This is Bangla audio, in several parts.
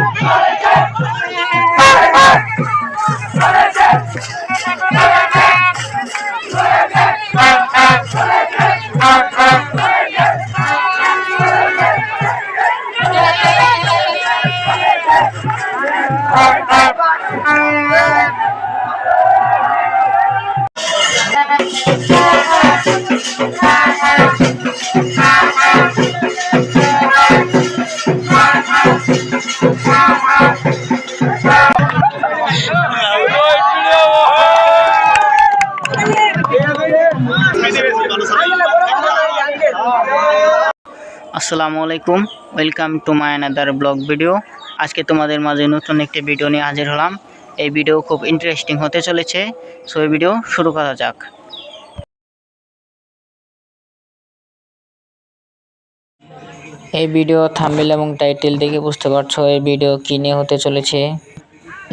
Yeah. আসসালামু আলাইকুম welcome to my another blog video আজকে তোমাদের মাঝে নতুন একটি ভিডিও নিয়ে হাজির হলাম। এই ভিডিও খুব ইন্টারেস্টিং হতে চলেছে সো এই ভিডিও শুরু করা যাক। এই ভিডিও থাম্বনেল এবং টাইটেল দেখে বুঝতে পারছ, এই ভিডিও কী নিয়ে হতে চলেছে।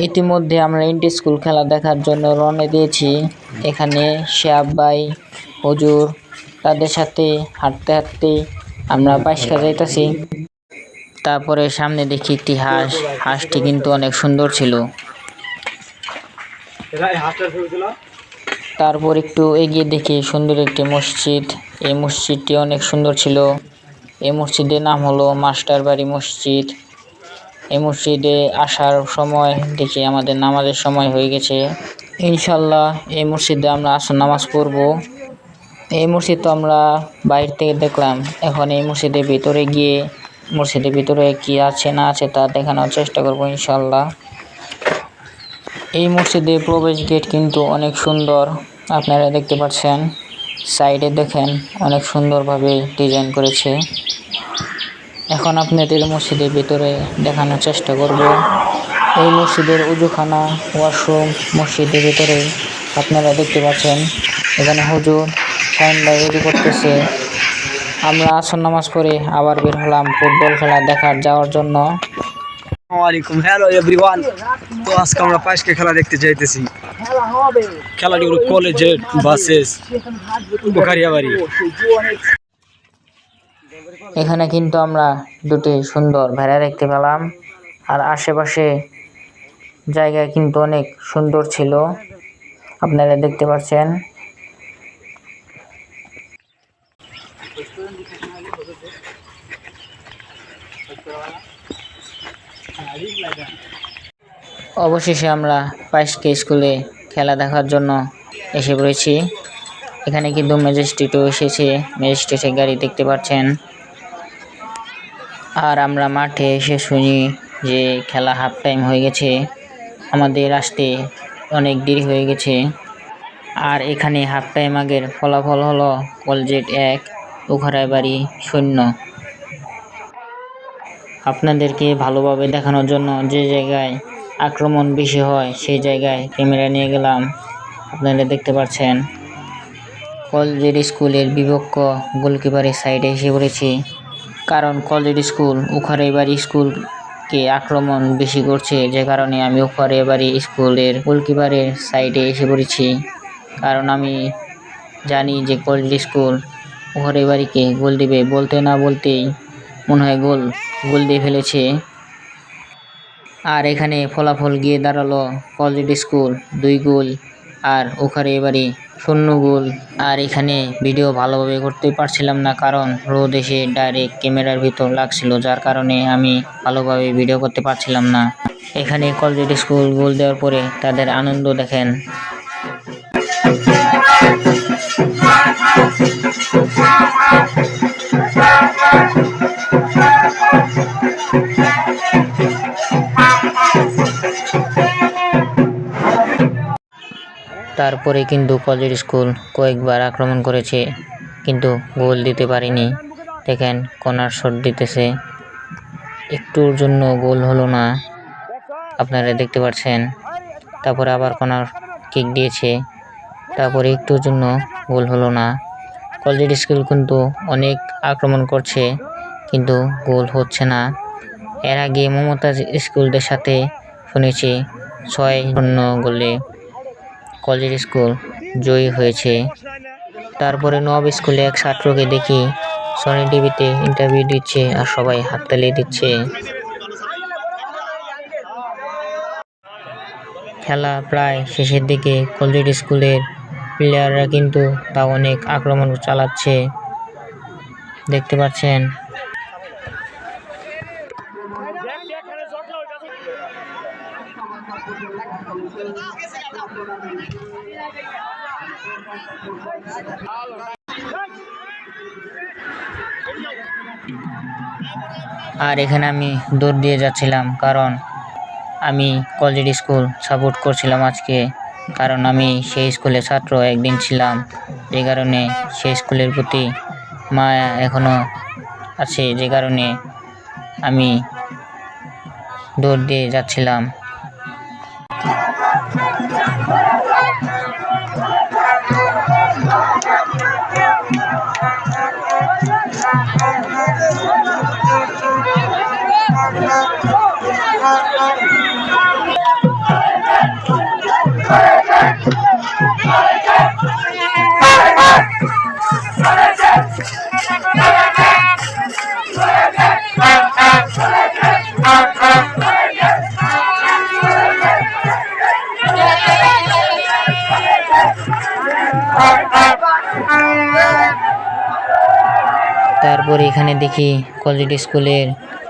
ইতিমধ্যে আমরা ইন্টি স্কুল খেলা দেখার জন্য রওনা দিয়েছি। এখানে শিয়াব ভাই, হুজুর তাদের সাথে হাঁটতে হাঁটতে আমরা বাইশকা যাইতাছি। তারপরে সামনে দেখি একটি হাঁস। হাঁসটি কিন্তু অনেক সুন্দর ছিল? তারপর একটু এগিয়ে দেখি সুন্দর একটি মসজিদ। এই মসজিদটি অনেক সুন্দর ছিল। এই মসজিদের নাম হলো মাস্টার বাড়ি মসজিদ। এই মসজিদে আসার সময় দেখি আমাদের নামাজের সময় হয়ে গেছে। ইনশাল্লাহ এই মসজিদে আমরা আসর নামাজ পড়ব। এই মসজিদ তো আমরা বাইরে থেকে দেখলাম। এখন এই মসজিদের ভিতরে গিয়ে মসজিদের ভিতরে কি আছে, না আছে তা দেখানোর চেষ্টা করব ইনশাল্লাহ এই মসজিদের প্রবেশ গেট কিন্তু অনেক সুন্দর। আপনারা দেখতে পাচ্ছেন, সাইডে দেখেন অনেক সুন্দরভাবে ডিজাইন করেছে। এখন আপনাদের মসজিদের ভিতরে দেখানোর চেষ্টা করব। এই মসজিদের উজুখানা, ওয়াশরুম, মসজিদের ভিতরে আপনারা দেখতে পাচ্ছেন, এখানে হুজুর সাইন ভাই করতেছে। আমরা আসর নামাজ পড়ে আবার বের হলাম ফুটবল খেলা দেখার যাওয়ার জন্য। আসসালামাইকুম হ্যালো এভরিওয়ান তো আজকে আমরা পাঁচকে খেলা দেখতে চাইতেছি খেলাটি হলো কলেজের বাসেস বোকারিয়াবাড়ি এখানে কিন্তু আমরা দুটি সুন্দর ভেড়া দেখতে পেলাম। আর আশেপাশে জায়গা কিন্তু অনেক সুন্দর ছিল। আপনারা দেখতে পাচ্ছেন। অবশেষে আমরা পাইসকে স্কুলে খেলা দেখার জন্য এসে পড়েছি। এখানে কিন্তু ম্যাজিস্ট্রেটও এসেছে। ম্যাজিস্ট্রেটের গাড়ি দেখতে পাচ্ছেন। আর আমরা মাঠে এসে শুনি যে খেলা হাফ টাইম হয়ে গেছে। আমাদের আসতে অনেক দেরি হয়ে গেছে। আর এখানে হাফ টাইম আগের ফলাফল হলো কলজেট এক উখারায় বাড়ি শূন্য। আপনাদেরকে ভালোভাবে দেখানোর জন্য যে জায়গায় আক্রমণ বেশি হয়, সেই জায়গায় ক্যামেরা নিয়ে গেলাম। আপনারা দেখতে পাচ্ছেন কলজেট স্কুলের বিপক্ষ গোলকিপারের সাইডে এসে পড়েছি। কারণ কলেজ স্কুল উখারাইবাড়ি স্কুলকে আক্রমণ বেশি করছে, যে কারণে আমি উখারাইবাড়ি স্কুলের গোলকিপারের সাইডে এসে পড়েছি। কারণ আমি জানি যে কলেজ স্কুল উখারাইবাড়িকে গোল দিবে, বলতে না বলতেই মনে হয় গোল গোল দিয়ে ফেলেছে। আর এখানে ফলাফল গিয়ে দাঁড়াল কলেজ স্কুল, দুই গোল। আর ওখানে এবারে শূন্য গোল। আর এখানে ভিডিও ভালোভাবে করতে পারছিলাম না, কারণ রোদ এসে ডাইরেক্ট ক্যামেরার ভিতর লাগছিল, যার কারণে আমি ভালোভাবে ভিডিও করতে পারছিলাম না। এখানে কলেজ স্কুল গোল দেওয়ার পরে তাদের আনন্দ দেখেন। তারপরে কিন্তু কলেজ স্কুল কয়েকবার আক্রমণ করেছে, কিন্তু গোল দিতে পারেনি। দেখেন, কর্নার শট দিতেছে। একটুর জন্য গোল হলো না। আপনারা দেখতে পাচ্ছেন, তারপরে আবার কর্নার কিক দিয়েছে। তারপরে একটুর জন্য গোল হলো না। কলেজ স্কুল কিন্তু অনেক আক্রমণ করছে, কিন্তু গোল হচ্ছে না। এর আগে মমতাজ স্কুলদের সাথে শুনেছি, ছয় শূন্য গোলে কলের স্কুল জয়ী হয়েছে। তারপরে নব স্কুলে এক ছাত্রকে দেখি সনি টিভিতে ইন্টারভিউ দিচ্ছে আর সবাই হাততালি দিচ্ছে। খেলা প্রায় শেষের দিকে কলজিট স্কুলের প্লেয়াররা কিন্তু তা অনেক আক্রমণ চালাচ্ছে। দেখতে পাচ্ছেন। আর এখানে আমি দৌড় দিয়ে যাচ্ছিলাম কারণ আমি কলেজ স্কুল সাপোর্ট করছিলাম আজকে, কারণ আমি সেই স্কুলের ছাত্র একদিন ছিলাম। যে কারণে সেই স্কুলের প্রতি মায়া এখনও আছে, যে কারণে আমি দৌড় দিয়ে যাচ্ছিলাম। তারপর এখানে দেখি কলেজ স্কুলের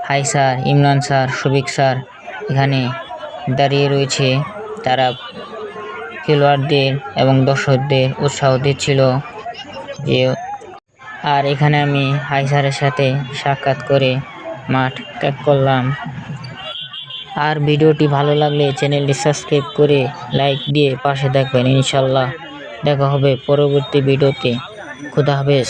hi sir, Imran sir, Shafiq sir এখানে দাঁড়িয়ে রয়েছে। তারা খেলোয়াড়দের এবং দর্শকদের উৎসাহ দিচ্ছিল যে, আর এখানে আমি হাই স্যারের সাথে সাক্ষাৎ করে মাঠ ত্যাগ করলাম। আর ভিডিওটি ভালো লাগলে চ্যানেলটি সাবস্ক্রাইব করে লাইক দিয়ে পাশে থাকবেন ইনশাল্লাহ। দেখা হবে পরবর্তী ভিডিওতে। খুদা হাফেজ।